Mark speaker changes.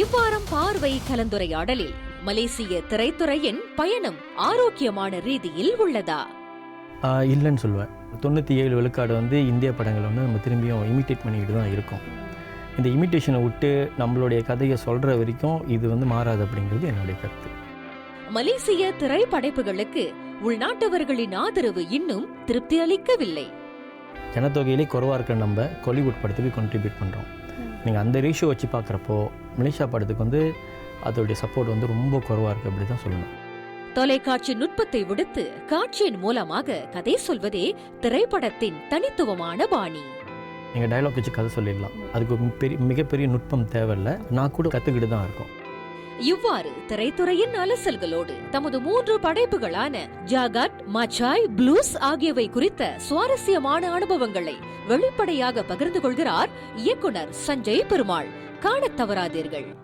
Speaker 1: இவ்வாரம் பார்வை கலந்துரையாடலில் மலேசிய திரைத்துறையின் பயணம் ஆரோக்கியமான ரீதியில் உள்ளதா?
Speaker 2: இல்லைன்னு சொல்லுவேன். தொண்ணூற்றி ஏழு விழுக்காடு வந்து இந்திய படங்கள் வந்து நம்ம திரும்பியும் இமிட்டேட் பண்ணிக்கிட்டு தான் இருக்கோம். இந்த இமிட்டேஷனை விட்டு நம்மளுடைய கதையை சொல்கிற வரைக்கும் இது வந்து மாறாது அப்படிங்கிறது என்னுடைய கருத்து.
Speaker 1: மலேசிய திரைப்படைப்புகளுக்கு உள்நாட்டவர்களின் ஆதரவு இன்னும் திருப்தி அளிக்கவில்லை.
Speaker 2: ஜனத்தொகையிலே குறவாக இருக்கிற நம்ம கோலிவுட் படத்துக்கு கான்ட்ரிபியூட் பண்ணுறோம் நீங்கள் அந்த ரேஷியோ வச்சு பார்க்குறப்போ மலேசியா படத்துக்கு வந்து அதோடைய சப்போர்ட் வந்து ரொம்ப குறவாக இருக்குது அப்படி தான் சொல்லணும்.
Speaker 1: தொலைக்காட்சி நுட்பத்தை விடுத்து காட்சியின் மூலமாக கதை சொல்வதே திரைப்படத்தின் தனித்துவமான பாணி.
Speaker 2: நீங்கள் டயலாக் வச்சு கதை சொல்லிடலாம். அதுக்கு பெரிய மிகப்பெரிய நுட்பம் தேவையில்லை. நான் கூட கற்றுக்கிட்டு தான் இருக்கோம்.
Speaker 1: இவ்வாறு திரைத்துறையின் அலசல்களோடு தமது மூன்று படைப்புகளான ஜாகாட் மச்சாய் ப்ளூஸ் ஆகியவை குறித்த சுவாரஸ்யமான அனுபவங்களை வெளிப்படையாக பகிர்ந்து கொள்கிறார் இயக்குனர் சஞ்சய் பெருமாள். காணத் தவறாதீர்கள்.